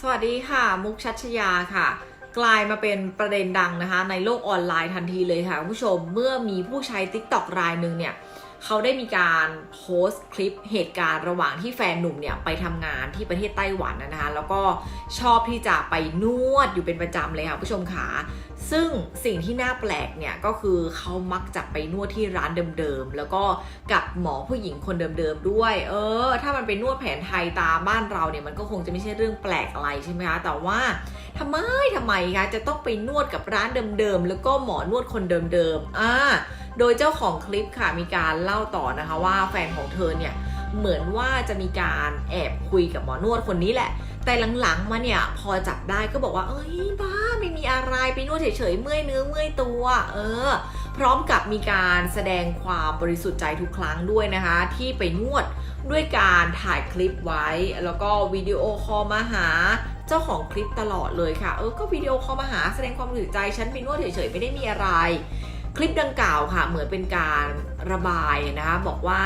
สวัสดีค่ะ มุกชัชยาค่ะ กลายมาเป็นประเด็นดังนะคะ ในโลกออนไลน์ทันทีเลยค่ะคุณผู้ชมเมื่อมีผู้ใช้ TikTok รายหนึ่งเนี่ยเขาได้มีการโพสต์คลิปเหตุการณ์ระหว่างที่แฟนหนุ่มเนี่ยไปทำงานที่ประเทศไต้หวันนะคะ แล้วก็ชอบที่จะไปนวดอยู่เป็นประจำเลยค่ะคุณผู้ชมขา ซึ่งสิ่งที่น่าแปลกเนี่ยก็คือเขามักจะไปนวดที่ร้านเดิมๆ แล้วก็กับหมอผู้หญิงคนเดิมๆด้วย เออ ถ้ามันเป็นนวดแผนไทยตามบ้านเราเนี่ยมันก็คงจะไม่ใช่เรื่องแปลกอะไรใช่ไหมคะ แต่ว่าทำไมทำไมคะจะต้องไปนวดกับร้านเดิมๆ แล้วก็หมอนวดคนเดิมๆ อ่า โดยเจ้าของคลิปค่ะมีการเล่าต่อนะคะว่าแฟนของเธอเนี่ยเหมือนว่าจะมีการแอบคุยกับหมอนวดคนนี้แหละ แต่หลังๆมาเนี่ยพอจับได้ก็บอกว่า เอ้ยบ้าไม่มีอะไรไปนวดเฉยๆเมื่อยเนื้อเมื่อยตัว เออ พร้อมกับมีการแสดงความบริสุทธิ์ใจทุกครั้งด้วยนะคะ ที่ไปนวดด้วยการถ่ายคลิปไว้ แล้วก็วิดีโอคอลมาหาเจ้าของคลิปตลอดเลยค่ะ เออก็วิดีโอคอลมาหาแสดงความบริสุทธิ์ใจฉันไปนวดเฉยๆไม่ได้มีอะไร คลิปดังกล่าวค่ะ เหมือนเป็นการระบายนะคะบอกว่า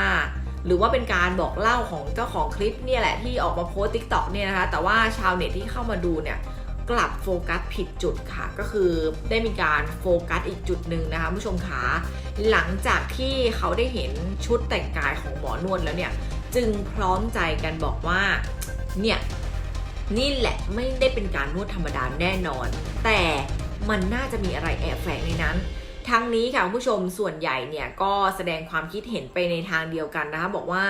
หรือว่าเป็นการบอกเล่าของเจ้าของคลิปเนี่ยแหละที่ออกมาโพสติ๊กต็อกเนี่ยนะคะ แต่ว่าชาวเน็ตที่เข้ามาดูเนี่ยกลับโฟกัสผิดจุดค่ะ ก็คือได้มีการโฟกัสอีกจุดหนึ่งนะคะผู้ชมขาหลังจากที่เขาได้เห็นชุดแต่งกายของหมอนวดแล้วเนี่ย จึงพร้อมใจกันบอกว่า เนี่ยนี่แหละไม่ได้เป็นการนวดธรรมดาแน่นอน แต่มันน่าจะมีอะไรแอบแฝงในนั้น ทั้งนี้ค่ะคุณผู้ชมส่วนใหญ่เนี่ยก็แสดงความคิดเห็นไปในทางเดียวกันนะคะบอกว่า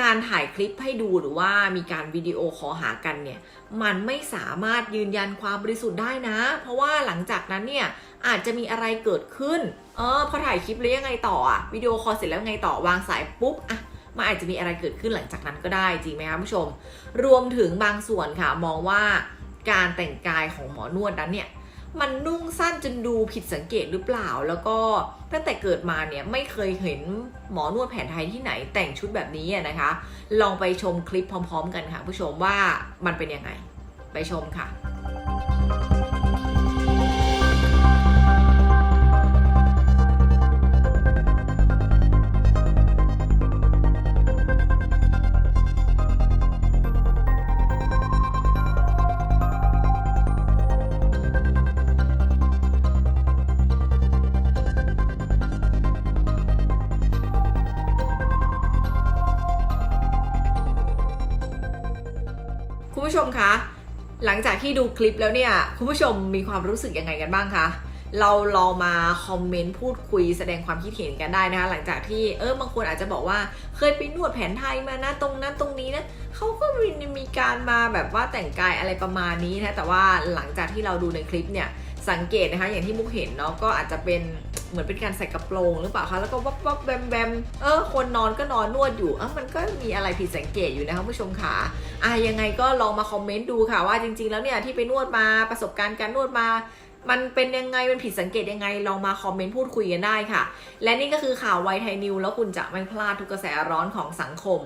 การถ่ายคลิปให้ดูหรือว่ามีการวิดีโอขอหากันเนี่ยมันไม่สามารถยืนยันความบริสุทธิ์ได้นะ เพราะว่าหลังจากนั้นเนี่ยอาจจะมีอะไรเกิดขึ้นเออพอถ่ายคลิปแล้วยังไงต่ออะวิดีโอคอลเสร็จแล้วไงต่อวางสายปุ๊บอะมันอาจจะมีอะไรเกิดขึ้นหลังจากนั้นก็ได้จริงไหมคะผู้ชม รวมถึงบางส่วนค่ะมองว่าการแต่งกายของหมอนวดนั้นเนี่ย มันนุ่งสั้นจนดูผิดสังเกตหรือเปล่า แล้วก็ตั้งแต่เกิดมาเนี่ยไม่เคยเห็นหมอนวดแผนไทยที่ไหนแต่งชุดแบบนี้นะคะ ลองไปชมคลิปพร้อม ๆ กันค่ะ ผู้ชมว่ามันเป็นยังไง ไปชมค่ะ ผู้ชมคะหลังจากที่ดูคลิปแล้วเนี่ยคุณผู้ชมมีความรู้สึกยังไงกันบ้างคะเราลองมาคอมเมนต์พูดคุยแสดงความคิดเห็นกันได้นะคะ หลังจากที่เออบางคนอาจจะบอกว่าเคยไปนวดแผนไทยมานะตรงนั้นตรงนี้นะเขาก็มีมีการมาแบบว่าแต่งกายอะไรประมาณนี้นะแต่ว่าหลังจากที่เราดูในคลิปเนี่ย สังเกตนะคะอย่างที่มุกเห็นเนาะก็อาจจะเป็นเหมือนเป็นการใส่กระโปรงหรือเปล่าคะแล้วก็วับวับแบมแบมเออคนนอนก็นอนนวดอยู่เออมันก็มีอะไรผิดสังเกตอยู่นะคะผู้ชมค่ะอะยังไงก็ลองมาคอมเมนต์ดูค่ะว่าจริง ๆ แล้วเนี่ยที่ไปนวดมาประสบการณ์การนวดมามันเป็นยังไง มันผิดสังเกตยังไง ลองมาคอมเมนต์พูดคุยกันได้ค่ะ และนี่ก็คือข่าวไวไทยนิว แล้วคุณจะไม่พลาดทุกกระแสร้อนของสังคม